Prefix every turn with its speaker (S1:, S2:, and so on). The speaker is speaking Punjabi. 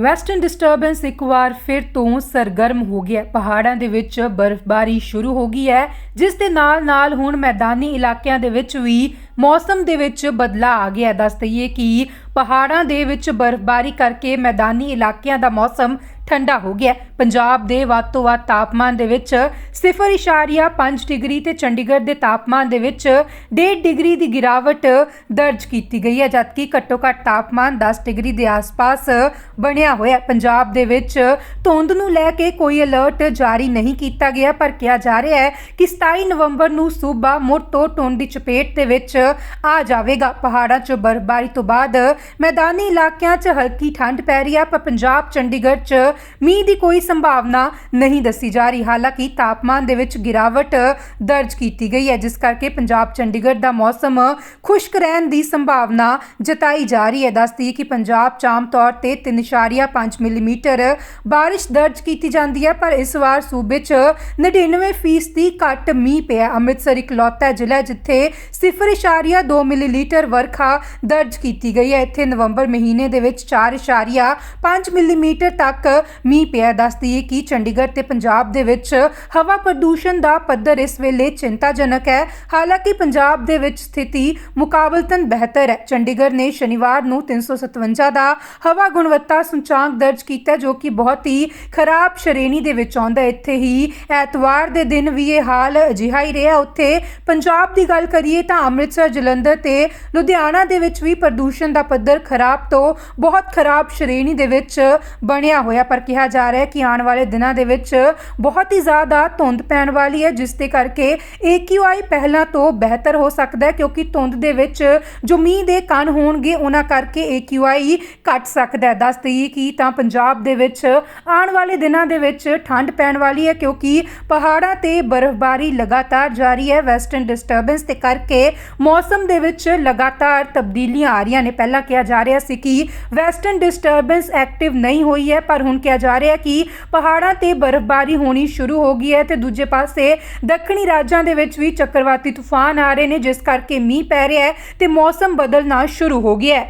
S1: ਵੈਸਟਰਨ ਡਿਸਟਰਬੈਂਸ ਇੱਕ ਵਾਰ ਫਿਰ ਤੋਂ ਸਰਗਰਮ ਹੋ ਗਿਆ ਪਹਾੜਾਂ ਦੇ ਵਿੱਚ ਬਰਫ਼ਬਾਰੀ ਸ਼ੁਰੂ ਹੋ ਗਈ ਹੈ। ਜਿਸ ਦੇ ਨਾਲ-ਨਾਲ ਹੁਣ ਮੈਦਾਨੀ ਇਲਾਕਿਆਂ ਦੇ ਵਿੱਚ ਵੀ ਮੌਸਮ ਦੇ ਵਿੱਚ ਬਦਲਾਅ ਆ ਗਿਆ ਦੱਸ ਦਈਏ ਕਿ ਪਹਾੜਾਂ ਦੇ ਵਿੱਚ ਬਰਫ਼ਬਾਰੀ ਕਰਕੇ ਮੈਦਾਨੀ ਇਲਾਕਿਆਂ ਦਾ ਮੌਸਮ ਠੰਡਾ ਹੋ ਗਿਆ। ਪੰਜਾਬ ਦੇ ਵੱਧ ਤੋਂ ਵੱਧ ਤਾਪਮਾਨ ਦੇ ਵਿੱਚ 0.5 ਡਿਗਰੀ ਤੇ ਚੰਡੀਗੜ੍ਹ ਦੇ ਤਾਪਮਾਨ ਦੇ ਵਿੱਚ 1.5 ਡਿਗਰੀ ਦੀ ਗਿਰਾਵਟ ਦਰਜ ਕੀਤੀ ਗਈ ਹੈ, ਜਦਕਿ ਘੱਟੋ ਘੱਟ ਤਾਪਮਾਨ 10 ਡਿਗਰੀ ਦੇ ਆਸ-ਪਾਸ ਬਣਿਆ ਹੋਇਆ ਪੰਜਾਬ ਦੇ ਵਿੱਚ ਧੁੰਦ ਨੂੰ ਲੈ ਕੇ ਕੋਈ ਅਲਰਟ ਜਾਰੀ ਨਹੀਂ ਕੀਤਾ ਗਿਆ, ਪਰ ਕਿਹਾ ਜਾ ਰਿਹਾ ਹੈ ਕਿ 27 ਨਵੰਬਰ ਨੂੰ ਸੂਬਾ ਮੁੜ ਤੋਂ ਧੁੰਦ ਦੀ ਚਪੇਟ ਦੇ ਵਿੱਚ ਆ ਜਾਵੇਗਾ। ਪਹਾੜਾਂ 'ਚ ਬਰਫ਼ਬਾਰੀ ਤੋਂ ਬਾਅਦ ਮੈਦਾਨੀ ਇਲਾਕਿਆਂ 'ਚ ਹਲਕੀ ਠੰਡ ਪੈ ਰਹੀ ਹੈ, ਪਰ ਪੰਜਾਬ ਚੰਡੀਗੜ੍ਹ 'ਚ ਮੀਂਹ ਦੀ ਕੋਈ ਸੰਭਾਵਨਾ ਨਹੀਂ ਦੱਸੀ ਜਾ ਰਹੀ। ਹਾਲਾਂਕਿ ਤਾਪਮਾਨ ਦੇ ਵਿੱਚ ਗਿਰਾਵਟ ਦਰਜ ਕੀਤੀ ਗਈ ਹੈ, ਜਿਸ ਕਰਕੇ ਪੰਜਾਬ, ਚੰਡੀਗੜ੍ਹ ਦਾ ਮੌਸਮ ਖੁਸ਼ਕ ਰਹਿਣ ਦੀ ਸੰਭਾਵਨਾ ਜਤਾਈ ਜਾ ਰਹੀ ਹੈ। ਦੱਸਦੀ ਕਿ ਪੰਜਾਬ 'ਚ ਆਮ ਤੌਰ ਤੇ 3.5 ਮਿਲੀਮੀਟਰ ਬਾਰਿਸ਼ ਦਰਜ ਕੀਤੀ ਜਾਂਦੀ ਹੈ, ਪਰ ਇਸ ਵਾਰ ਸੂਬੇ 'ਚ 99% ਘੱਟ ਮੀਂਹ ਪਿਆ। ਅੰਮ੍ਰਿਤਸਰ, ਇਕਲੌਤਾ ਜ਼ਿਲ੍ਹਾ ਹੈ, ਜਿੱਥੇ 0.2 ਮਿਲੀਲੀਟਰ ਵਰਖਾ ਦਰਜ ਕੀਤੀ ਗਈ ਹੈ। ਇੱਥੇ ਨਵੰਬਰ ਮਹੀਨੇ ਦੇ ਵਿੱਚ 4.5 ਮਿਲੀਮੀਟਰ ਤੱਕ ਮੀਂਹ ਪਿਆ ਦੱਸਦੀ ਹੈ ਕਿ ਚੰਡੀਗੜ੍ਹ ਤੇ ਪੰਜਾਬ ਦੇ ਵਿੱਚ ਹਵਾ ਪ੍ਰਦੂਸ਼ਣ ਦਾ ਪੱਧਰ ਇਸ ਵੇਲੇ ਚਿੰਤਾਜਨਕ ਹੈ। ਹਾਲਾਂਕਿ ਪੰਜਾਬ ਦੇ ਵਿੱਚ ਸਥਿਤੀ ਮੁਕਾਬਲਤਨ ਬਿਹਤਰ ਹੈ। ਚੰਡੀਗੜ੍ਹ ਨੇ ਸ਼ਨੀਵਾਰ ਨੂੰ 357 ਦਾ ਹਵਾ ਗੁਣਵੱਤਾ ਸੂਚਾਂਕ ਦਰਜ ਕੀਤਾ, ਜੋ ਕਿ ਬਹੁਤ ਹੀ ਖਰਾਬ ਸ਼੍ਰੇਣੀ ਦੇ ਵਿੱਚ ਆਉਂਦਾ ਇੱਥੇ ਹੀ ਐਤਵਾਰ ਦੇ ਦਿਨ ਵੀ ਇਹ ਹਾਲ ਅਜਿਹਾ ਹੀ ਰਿਹਾ। ਉੱਥੇ ਪੰਜਾਬ ਦੀ ਗੱਲ ਕਰੀਏ ਤਾਂ ਅੰਮ੍ਰਿਤਸਰ, ਜਲੰਧਰ ਤੇ ਲੁਧਿਆਣਾ ਦੇ ਵਿੱਚ ਵੀ ਪ੍ਰਦੂਸ਼ਣ ਦਾ ਪੱਧਰ ਖਰਾਬ ਤੋਂ ਬਹੁਤ ਖਰਾਬ ਸ਼੍ਰੇਣੀ ਦੇ ਵਿੱਚ ਬਣਿਆ ਹੋਇਆ। ਪਰ ਕਿਹਾ ਜਾ ਰਿਹਾ ਹੈ ਕਿ ਆਉਣ ਵਾਲੇ ਦਿਨਾਂ ਦੇ ਵਿੱਚ ਬਹੁਤ ਹੀ ਜ਼ਿਆਦਾ ਧੁੰਦ ਪੈਣ ਵਾਲੀ ਹੈ, ਜਿਸ ਦੇ ਕਰਕੇ AQI ਪਹਿਲਾਂ ਤੋਂ ਬਿਹਤਰ ਹੋ ਸਕਦਾ ਹੈ ਕਿਉਂਕਿ ਧੁੰਦ ਦੇ ਵਿੱਚ ਜੋ ਮੀਂਹ ਦੇ ਕਣ ਹੋਣਗੇ, ਉਹਨਾਂ ਕਰਕੇ AQI ਘਟ ਸਕਦਾ ਹੈ। ਦੱਸ ਦਈਏ ਕਿ ਤਾਂ ਪੰਜਾਬ ਦੇ ਵਿੱਚ ਆਉਣ ਵਾਲੇ ਦਿਨਾਂ ਦੇ ਵਿੱਚ ਠੰਡ ਪੈਣ ਵਾਲੀ ਹੈ ਕਿਉਂਕਿ ਪਹਾੜਾਂ ਤੇ ਬਰਫ਼ਬਾਰੀ ਲਗਾਤਾਰ ਜਾਰੀ ਹੈ। ਵੈਸਟਰਨ ਡਿਸਟਰਬੈਂਸ ਦੇ ਕਰਕੇ ਮੌਸਮ ਦੇ ਵਿੱਚ ਲਗਾਤਾਰ ਤਬਦੀਲੀਆਂ ਆ ਰਹੀਆਂ ਨੇ। ਪਹਿਲਾਂ ਕਿਹਾ ਜਾ ਰਿਹਾ ਸੀ ਕਿ ਵੈਸਟਰਨ ਡਿਸਟਰਬੈਂਸ ਐਕਟਿਵ ਨਹੀਂ ਹੋਈ ਹੈ, ਪਰ ਹੁਣ ਕਿਹਾ ਜਾ ਰਿਹਾ ਕਿ ਪਹਾੜਾਂ ਤੇ ਬਰਫ਼ਬਾਰੀ ਹੋਣੀ ਸ਼ੁਰੂ ਹੋ ਗਈ ਹੈ ਤੇ ਦੂਜੇ ਪਾਸੇ ਦੱਖਣੀ ਰਾਜਾਂ ਦੇ ਵਿੱਚ ਵੀ ਚੱਕਰਵਾਤੀ ਤੂਫਾਨ ਆ ਰਹੇ ਨੇ, ਜਿਸ ਕਰਕੇ ਮੀਂਹ ਪੈ ਰਿਹਾ ਹੈ ਤੇ ਮੌਸਮ ਬਦਲਣਾ ਸ਼ੁਰੂ ਹੋ ਗਿਆ ਹੈ।